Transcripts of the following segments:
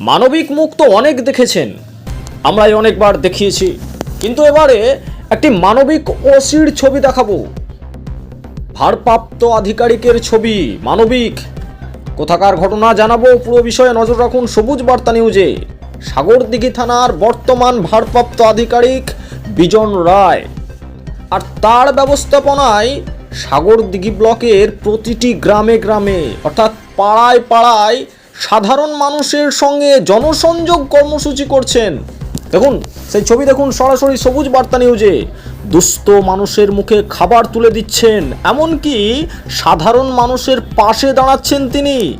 মানবিক মুখ তো অনেক দেখেছেন। আমরাই অনেকবার দেখিয়েছি। কিন্তু এবারে একটি মানবিক ওসির ছবি দেখাবো। ভারপ্রাপ্ত আধিকারিকের ছবি, মানবিক। কোথাকার ঘটনা জানাব পুরো বিষয়ে নজর রাখুন সবুজ বার্তা নিউজে। সাগরদিঘি থানার বর্তমান ভারপ্রাপ্ত আধিকারিক বিজন রায়। আর তার ব্যবস্থাপনায় সাগরদিঘি ব্লকের প্রতিটি গ্রামে গ্রামে, অর্থাৎ পাড়ায় পাড়ায় সাধারণ মানুষের সঙ্গে জনসংযোগ কর্মসূচি করছেন। দেখুন, সেই ছবি দেখুন, সরাসরি সবুজ বার্তা নিউজে। দুস্থ মানুষের মুখে খাবার তুলে দিচ্ছেন, এমনকি সাধারণ মানুষের পাশে দাঁড়াচ্ছেন তিনি।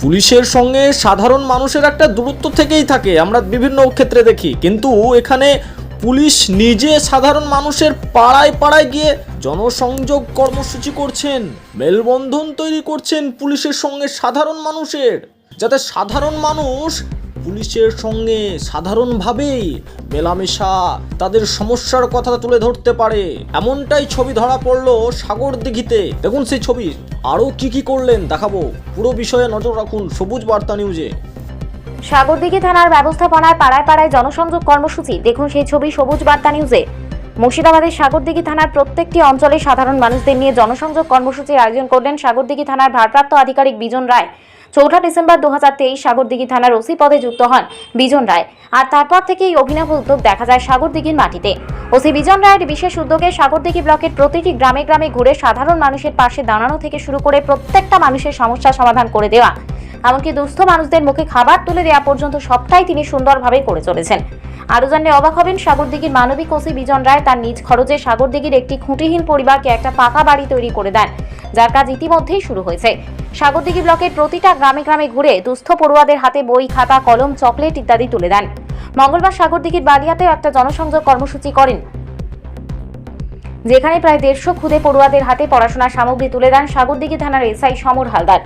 পুলিশের সঙ্গে সাধারণ মানুষের একটা দূরত্ব থেকেই থাকে, আমরা বিভিন্ন ক্ষেত্রে দেখি। কিন্তু এখানে পুলিশ নিজে সাধারণ মানুষের পাড়ায় পাড়ায় গিয়ে জনসংযোগ কর্মসূচি করছেন। মেলবন্ধন তৈরি করছেন পুলিশের সঙ্গে সাধারণ মানুষের। যাতে সাধারণ মানুষ পুলিশের সঙ্গে সাধারণভাবেই মেলামেশা তাদের সমস্যার কথা তুলে ধরতে পারে। এমনটাই ছবি ধরা পড়ল সাগর দিঘিতে দেখুন সেই ছবি। আরও কি কি করলেন দেখাবো। পুরো বিষয়ে নজর রাখুন সবুজ বার্তা নিউজে। সাগরদিঘি থানার ব্যবস্থাপনায় পাড়ায় পাড়ায় জনসংযোগ কর্মসূচি। দেখুন সেই ছবি সবুজ বার্তা নিউজে। মুর্শিদাবাদের সাগরদিঘি থানার প্রত্যেকটি অঞ্চলে সাধারণ মানুষদের নিয়ে জনসংযোগ কর্মসূচির আয়োজন করলেন সাগরদিঘি থানার ভারপ্রাপ্ত আধিকারিক বিজন রায়। চৌঠা ডিসেম্বর দু হাজার তেইশ সাগরদিঘি থানার ওসি পদে যুক্ত হন বিজন রায়। আর তারপর থেকেই অভিনব উদ্যোগ দেখা যায় সাগরদিঘির মাটিতে। ওসি বিজন রায়ের বিশেষ উদ্যোগে সাগরদিঘি ব্লকের প্রতিটি গ্রামে গ্রামে ঘুরে সাধারণ মানুষের পাশে দাঁড়ানো থেকে শুরু করে প্রত্যেকটা মানুষের সমস্যা সমাধান করে দেওয়া এমনকি দুস্থ মানুষদের মুখে খাবার তুলে দেওয়া পর্যন্ত সবটাই তিনি সুন্দরভাবে করে চলেছেন। আরও জানলে অবাক হবেন সাগরদিঘির মানবিক ওসি বিজন রায় তার নিজ খরচে সাগরদিঘির একটি খুঁটিহীন পরিবারকে একটা পাকা বাড়ি তৈরি করে দেন, যার কাজ ইতিমধ্যেই শুরু হয়েছে। সাগরদিঘি ব্লকের প্রতিটা গ্রামে গ্রামে ঘুরে দুস্থ পড়ুয়াদের হাতে বই, খাতা, কলম, চকলেট ইত্যাদি তুলে দেন। মঙ্গলবার সাগরদিঘির বালিয়াতেও একটা জনসংযোগ কর্মসূচি করেন। যেখানে প্রায় দেড়শো খুদে পড়ুয়াদের হাতে পড়াশোনার সামগ্রী তুলে দেন সাগরদিঘি থানার এসআই সমর হালদার।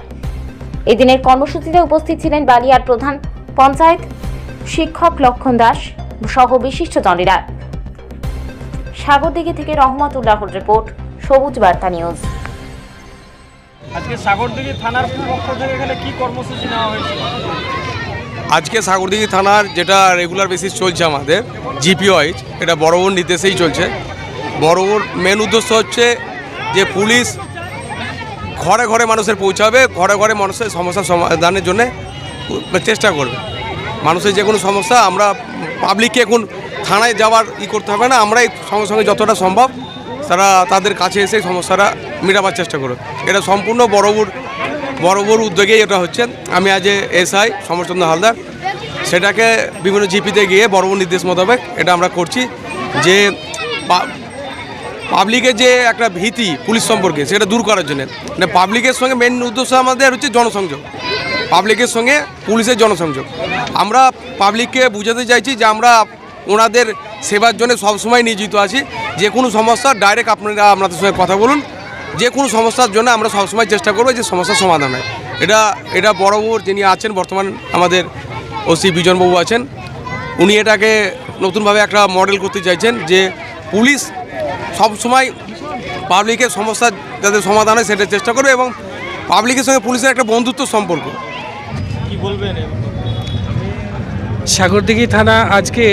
এদিনের কর্মসূচিতে উপস্থিত ছিলেন বালিয়ার প্রধান পঞ্চায়েত শিক্ষক লক্ষণ দাস সহ বিশিষ্টজনেরা সাগরদিঘি থেকে রহমত রহমতুল্লাহর রিপোর্ট সবুজ বার্তা নিউজ। আজকে সাগরদিঘি থানার পক্ষ থেকে এখানে কি কর্মসূচি নেওয়া হয়েছে? আজকে সাগরদিঘি থানার যেটা রেগুলার বেসিস চলছে আমাদের জিপি ওয়াইজ এটা বড়বোর নির্দেশেই চলছে। বড়বোর মেন উদ্দেশ্য হচ্ছে যে পুলিশ ঘরে ঘরে মানুষের পৌঁছাবে, ঘরে ঘরে মানুষের সমস্যা সমাধানের জন্য চেষ্টা করবে। মানুষের যে কোনো সমস্যা আমরা পাবলিককে এখন থানায় যাওয়ার ই করতে হবে না, আমরাই সঙ্গে সঙ্গে যতটা সম্ভব তারা তাদের কাছে এসে সমস্যাটা মেটাবার চেষ্টা করবে এটা সম্পূর্ণ বড়বুর বড়বুর উদ্যোগেই এটা হচ্ছে। আমি আজ এসআই সমরচন্দ্র হালদার, সেটাকে বিভিন্ন জিপিতে গিয়ে বড়বুর নির্দেশ মোতাবেক এটা আমরা করছি যে পাবলিকের যে একটা ভীতি পুলিশ সম্পর্কে, সেটা দূর করার জন্য। মানে পাবলিকের সঙ্গে মেন উদ্দেশ্য আমাদের হচ্ছে জনসংযোগ। পাবলিকের সঙ্গে পুলিশের জনসংযোগ। আমরা পাবলিককে বুঝাতে চাইছি যে আমরা ওনাদের সেবার জন্য সবসময় নিয়োজিত আছি। যে কোনো সমস্যা ডাইরেক্ট আপনারা আপনাদের সঙ্গে কথা বলুন। যে কোনো সমস্যার জন্য আমরা সবসময় চেষ্টা করব যে সমস্যার সমাধান হয়। এটা এটা বড়বাবুর যিনি আছেন, বর্তমান আমাদের ওসি বিজনবাবু আছেন। উনি এটাকে নতুনভাবে একটা মডেল করতে চাইছেন যে পুলিশ সব সময় পাবলিকের সমস্যা যাতে সমাধান হয় সেটার চেষ্টা করবে এবং পাবলিকের সঙ্গে পুলিশের একটা বন্ধুত্ব সম্পর্ক। কি বলবেন সাগরদিঘি থানা আজকে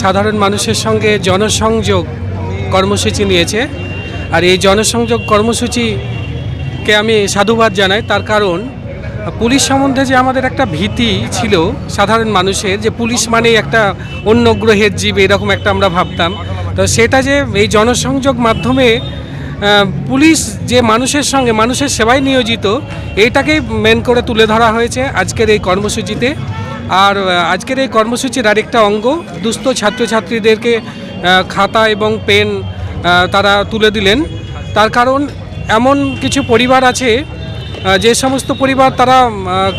সাধারণ মানুষের সঙ্গে জনসংযোগ কর্মসূচি নিয়েছে। আর এই জনসংযোগ কর্মসূচিকে আমি সাধুবাদ জানাই। তার কারণ পুলিশ সম্বন্ধে যে আমাদের একটা ভীতি ছিল সাধারণ মানুষের যে পুলিশ মানে একটা অন্য গ্রহের জীব এরকম একটা আমরা ভাবতাম। তো সেটা যে এই জনসংযোগ মাধ্যমে পুলিশ যে মানুষের সঙ্গে, মানুষের সেবায় নিয়োজিত এইটাকেই মেন করে তুলে ধরা হয়েছে আজকের এই কর্মসূচিতে। আর আজকের এই কর্মসূচির আরেকটা অঙ্গ, দুস্থ ছাত্রছাত্রীদেরকে খাতা এবং পেন তারা তুলে দিলেন। তার কারণ, এমন কিছু পরিবার আছে যে সমস্ত পরিবার তারা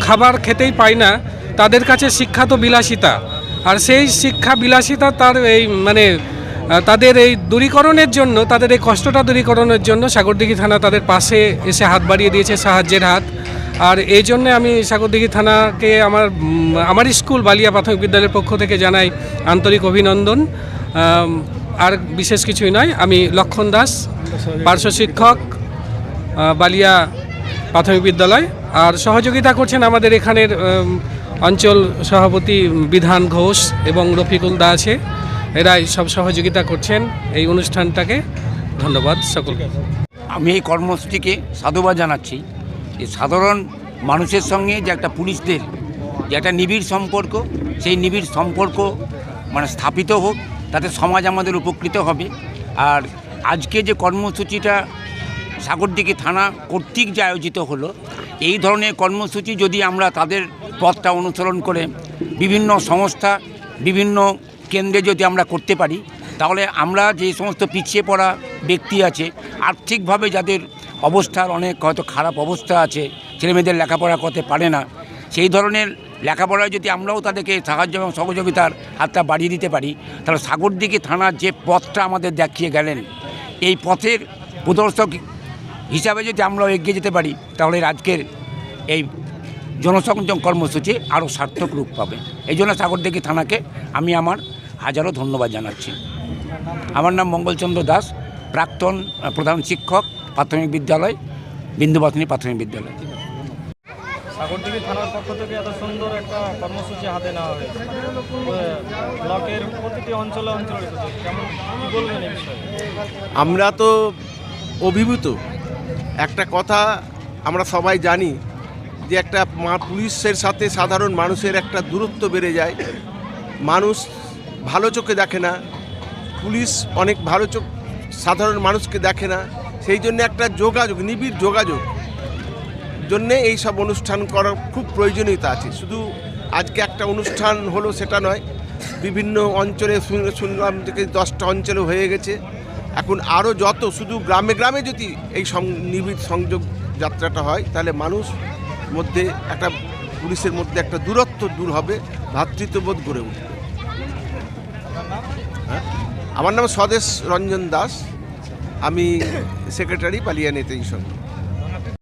খাবার খেতেই পায় না, তাদের কাছে শিক্ষা তো বিলাসিতা। আর সেই শিক্ষা বিলাসিতা তার এই মানে তাদের এই দূরীকরণের জন্য, তাদের এই কষ্টটা দূরীকরণের জন্য সাগরদিঘি থানা তাদের পাশে এসে হাত বাড়িয়ে দিয়েছে সাহায্যের হাত। আর এই জন্যে আমি সাগরদিঘি থানাকে আমার আমার স্কুল বালিয়া প্রাথমিক বিদ্যালয়ের পক্ষ থেকে জানাই আন্তরিক অভিনন্দন। আর বিশেষ কিছুই নয়, আমি লক্ষণ দাস, পার্শ্ব শিক্ষক বালিয়া প্রাথমিক বিদ্যালয়। আর সহযোগিতা করছেন আমাদের এখানের অঞ্চল সভাপতি বিধান ঘোষ এবং রফিকুল দা আছে। এরাই সব সহযোগিতা করছেন এই অনুষ্ঠানটাকে। ধন্যবাদ সকলকে। আমি এই কর্মসূচিকে সাধুবাদ জানাচ্ছি যে সাধারণ মানুষের সঙ্গে যে একটা পুলিশদের যে একটা নিবিড় সম্পর্ক, সেই নিবিড় সম্পর্ক মানে স্থাপিত হোক, তাতে সমাজ আমাদের উপকৃত হবে। আর আজকে যে কর্মসূচিটা সাগরদিঘি থানা কর্তৃক যে আয়োজিত হলো, এই ধরনের কর্মসূচি যদি আমরা তাদের পথটা অনুসরণ করে বিভিন্ন সংস্থা, বিভিন্ন কেন্দ্রে যদি আমরা করতে পারি, তাহলে আমরা যে সমস্ত পিছিয়ে পড়া ব্যক্তি আছে, আর্থিকভাবে যাদের অবস্থার অনেক হয়তো খারাপ অবস্থা আছে, ছেলেমেয়েদের লেখাপড়া করতে পারে না, সেই ধরনের লেখাপড়ায় যদি আমরাও তাদেরকে সাহায্য এবং সহযোগিতার হাতটা বাড়িয়ে দিতে পারি, তাহলে সাগরদিঘি থানার যে পথটা আমাদের দেখিয়ে গেলেন, এই পথের প্রদর্শক হিসাবে যদি আমরাও এগিয়ে যেতে পারি, তাহলে আজকের এই জনসংযোগ কর্মসূচি আরও সার্থক রূপ পাবে। এই জন্য সাগরদিঘি থানাকে আমি আমার হাজারো ধন্যবাদ জানাচ্ছি। আমার নাম মঙ্গলচন্দ্র দাস প্রাক্তন প্রধান শিক্ষক প্রাথমিক বিদ্যালয় বিন্দুবাসনী প্রাথমিক বিদ্যালয়। সাগরদিঘি থানার পক্ষ থেকে এত সুন্দর একটা কর্মসূচি হাতে নেওয়া হয়েছে। ব্লকের প্রতিটি অঞ্চলে অঞ্চলে কেমন কি বলবেন এই বিষয়ে? আমরা তো অভিভূত। একটা কথা আমরা সবাই জানি যে একটা পুলিশের সাথে সাধারণ মানুষের একটা দূরত্ব বেড়ে যায়। মানুষ ভালো চোখে দেখে না। পুলিশ অনেক ভালো চোখ, সাধারণ মানুষকে দেখে না। সেই জন্য একটা যোগাযোগ, নিবিড় যোগাযোগ জন্যে এই সব অনুষ্ঠান করার খুব প্রয়োজনীয়তা আছে। শুধু আজকে একটা অনুষ্ঠান হলো সেটা নয়, বিভিন্ন অঞ্চলে শুন- শুনলাম থেকে দশটা অঞ্চলে হয়ে গেছে। এখন আরও যত, শুধু গ্রামে গ্রামে যদি এই নিবিড় সংযোগ যাত্রাটা হয়, তাহলে মানুষ মধ্যে একটা, পুলিশের মধ্যে একটা দূরত্ব দূর হবে ভ্রাতৃত্ববোধ গড়ে উঠবে? আমার নাম স্বদেশ রঞ্জন দাস। আমি সেক্রেটারি এই সঙ্গে